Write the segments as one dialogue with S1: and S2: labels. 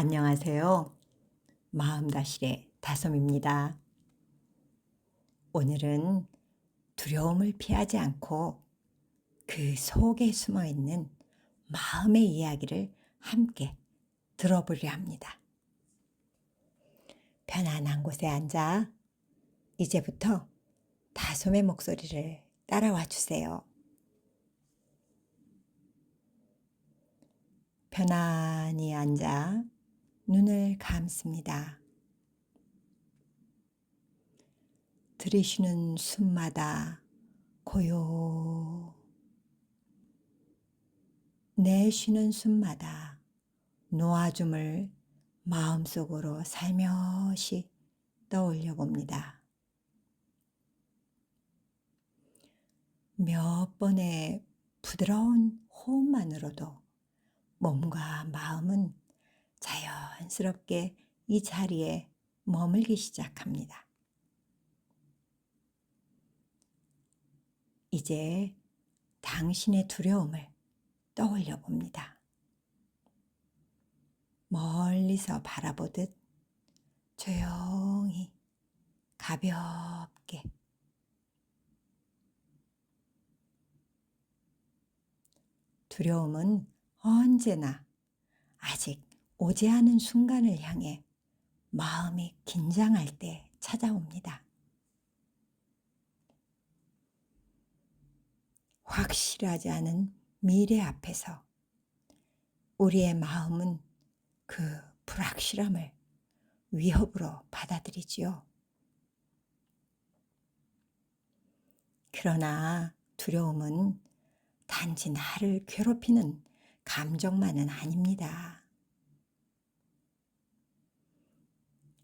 S1: 안녕하세요. 마음다실의 다솜입니다. 오늘은 두려움을 피하지 않고 그 속에 숨어 있는 마음의 이야기를 함께 들어보려 합니다. 편안한 곳에 앉아 이제부터 다솜의 목소리를 따라와 주세요. 편안히 앉아 눈을 감습니다. 들이쉬는 숨마다 고요. 내쉬는 숨마다 놓아줌을 마음속으로 살며시 떠올려 봅니다. 몇 번의 부드러운 호흡만으로도 몸과 마음은 자연스럽게 이 자리에 머물기 시작합니다. 이제 당신의 두려움을 떠올려 봅니다. 멀리서 바라보듯 조용히 가볍게 두려움은 언제나 아직 않은 순간을 향해 마음이 긴장할 때 찾아옵니다. 확실하지 않은 미래 앞에서 우리의 마음은 그 불확실함을 위협으로 받아들이지요. 그러나 두려움은 단지 나를 괴롭히는 감정만은 아닙니다.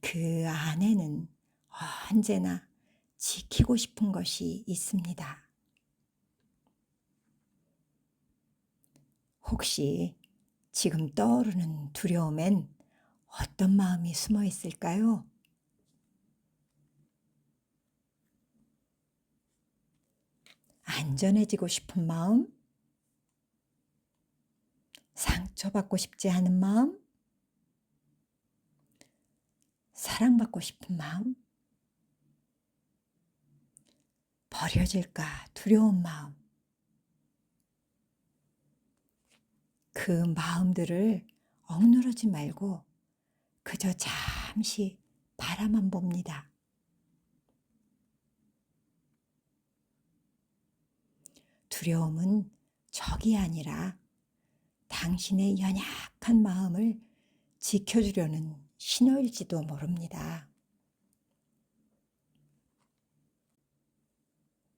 S1: 그 안에는 언제나 지키고 싶은 것이 있습니다. 혹시 지금 떠오르는 두려움엔 어떤 마음이 숨어 있을까요? 안전해지고 싶은 마음? 상처받고 싶지 않은 마음? 사랑받고 싶은 마음? 버려질까 두려운 마음? 그 마음들을 억누르지 말고 그저 잠시 바라만 봅니다. 두려움은 적이 아니라 당신의 연약한 마음을 지켜주려는 신호일지도 모릅니다.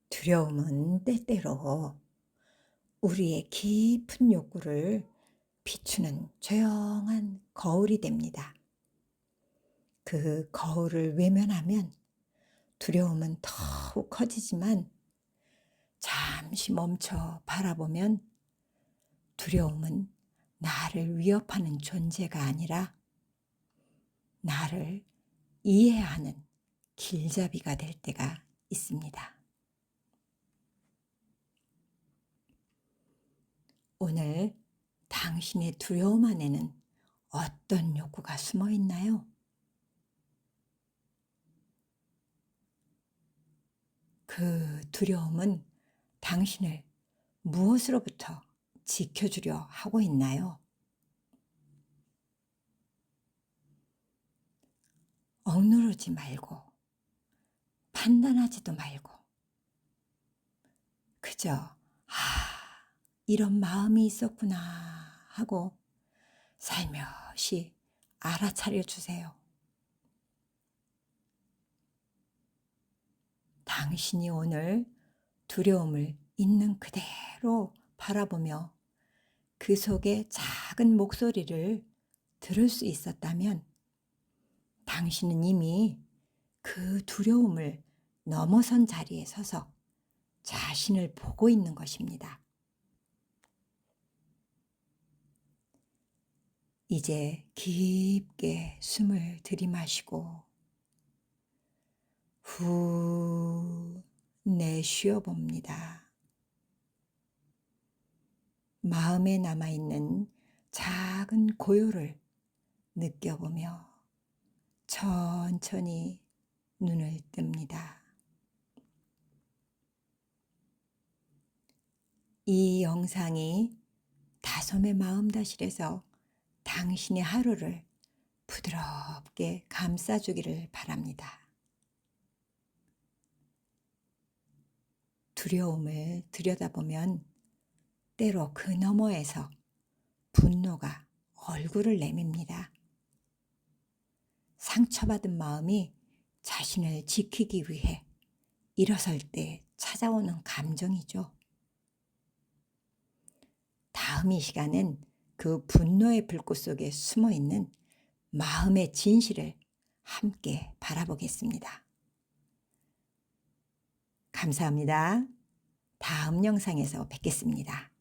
S1: 두려움은 때때로 우리의 깊은 욕구를 비추는 조용한 거울이 됩니다. 그 거울을 외면하면 두려움은 더욱 커지지만 잠시 멈춰 바라보면 두려움은 나를 위협하는 존재가 아니라 나를 이해하는 길잡이가 될 때가 있습니다. 오늘 당신의 두려움 안에는 어떤 욕구가 숨어 있나요? 그 두려움은 당신을 무엇으로부터 지켜주려 하고 있나요? 억누르지 말고, 판단하지도 말고, 그저, 아, 이런 마음이 있었구나 하고 살며시 알아차려 주세요. 당신이 오늘 두려움을 있는 그대로 바라보며 그 속에 작은 목소리를 들을 수 있었다면 당신은 이미 그 두려움을 넘어선 자리에 서서 자신을 보고 있는 것입니다. 이제 깊게 숨을 들이마시고 후 내쉬어 봅니다. 마음에 남아있는 작은 고요를 느껴보며 천천히 눈을 뜹니다. 이 영상이 다솜의 마음다실에서 당신의 하루를 부드럽게 감싸주기를 바랍니다. 두려움을 들여다보면 때로 그 너머에서 분노가 얼굴을 내밉니다. 상처받은 마음이 자신을 지키기 위해 일어설 때 찾아오는 감정이죠. 다음 이 시간은 그 분노의 불꽃 속에 숨어 있는 마음의 진실을 함께 바라보겠습니다. 감사합니다. 다음 영상에서 뵙겠습니다.